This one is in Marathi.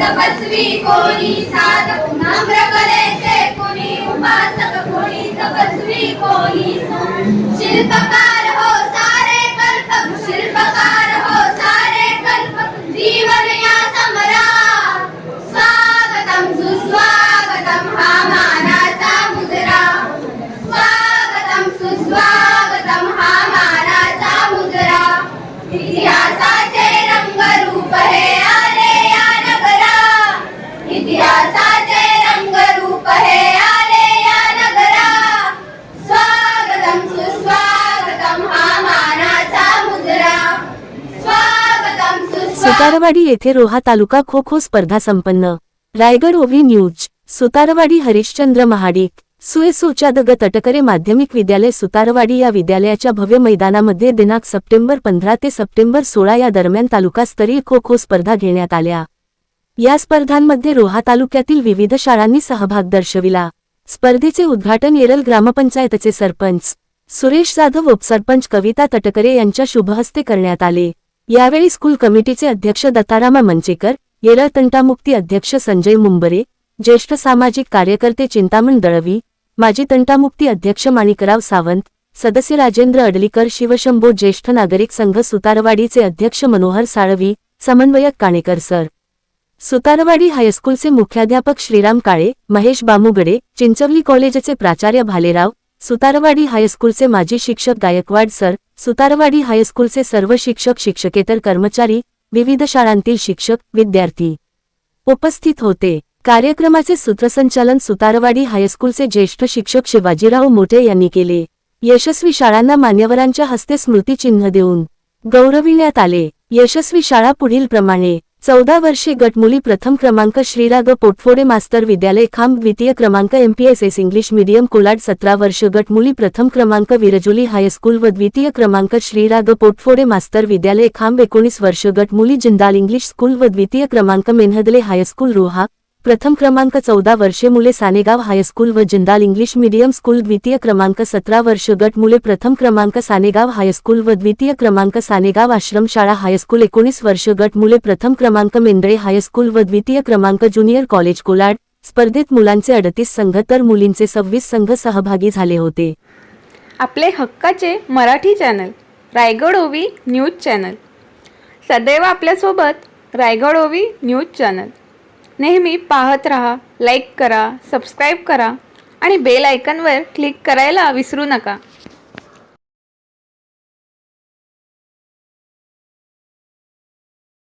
तपस्वी कोणी साधक. नम्र कलेचे कुणी उपासक कुणी तपस्वी कोणी शिल्पकार सुतारवाडी येथे रोहा तालुका खो खो स्पर्धा संपन्न. रायगड ओव्ही न्यूज सुतारवाडी हरिश्चंद्र महाडिक सुएसोच्या दग तटकरे माध्यमिक विद्यालय सुतारवाडी या विद्यालयाच्या भव्य मैदानामध्ये दिनांक सप्टेंबर पंधरा ते सप्टेंबर सोळा या दरम्यान तालुकास्तरीय खो खो स्पर्धा घेण्यात आल्या. या स्पर्धांमध्ये रोहा तालुक्यातील विविध शाळांनी सहभाग दर्शविला. स्पर्धेचे उद्घाटन येरल ग्रामपंचायतचे सरपंच सुरेश जाधव उपसरपंच कविता तटकरे यांच्या शुभहस्ते करण्यात आले. यावेळी स्कूल कमिटीचे अध्यक्ष दत्तारामा मंचेकर येरळ तंटामुक्ती अध्यक्ष संजय मुंबरे ज्येष्ठ सामाजिक कार्यकर्ते चिंतामण दळवी माजी तंटामुक्ती अध्यक्ष माणिकराव सावंत सदस्य राजेंद्र अडलीकर शिवशंभो ज्येष्ठ नागरिक संघ सुतारवाडीचे अध्यक्ष मनोहर साळवी समन्वयक काणेकर सर. सुतारवाडी हायस्कूलचे मुख्याध्यापक श्रीराम काळे महेश बामुगडे चिंचवली कॉलेजचे प्राचार्य भालेराव सुतारवाडी हायस्कूलचे माजी शिक्षक गायकवाड सर सुतारवाडी हायस्कूलचे सर्व शिक्षक शिक्षकेतर कर्मचारी विविध शाळांतील शिक्षक विद्यार्थी उपस्थित होते. कार्यक्रमाचे सूत्रसंचालन सुतारवाडी हायस्कूलचे ज्येष्ठ शिक्षक शिवाजीराव मोठे यांनी केले. यशस्वी शाळांना मान्यवरांच्या हस्ते स्मृतिचिन्ह देऊन गौरविण्यात आले. यशस्वी शाळा पुढील प्रमाणे चौदा वर्षे गटमुली प्रथम क्रमांक श्रीराग पोटफोडे मास्तर विद्यालय खांब द्वितीय क्रमांक एमपीएसएस इंग्लिश मीडियम कोलाड सतरा वर्ष गटमुली प्रथम क्रमांक विरजुली हायस्कूल व द्वितीय क्रमांक श्रीराग पोटफोडे मास्तर विद्यालय खांब एकोणीस वर्ष गटमुली जिंदाल इंग्लिश स्कूल व द्वितीय क्रमांक मेन्हदले हायस्कूल रोहा प्रथम क्रमांक चौदा वर्षे मुले सानेगाव हायस्कूल व जिंदाल इंग्लिश मीडियम स्कूल द्वितीय क्रमांक सतरा वर्ष गट मुले प्रथम क्रमांक सानेगाव हायस्कूल व द्वितीय क्रमांक सानेगाव आश्रमशाळा हायस्कूल एकोणीस वर्ष गट मुले प्रथम क्रमांक मेंदळे हायस्कूल व द्वितीय क्रमांक ज्युनियर कॉलेज कोलाड. स्पर्धेत मुलांचे अडतीस संघ तर मुलींचे सव्वीस संघ सहभागी झाले होते. आपले हक्काचे मराठी चॅनल रायगड ओवी न्यूज चॅनल. सदैव आपल्यासोबत रायगड ओवी न्यूज चॅनल. नेहमी पाहत रहा लाईक करा सबस्क्राईब करा आणि बेल आयकनवर क्लिक करायला विसरू नका.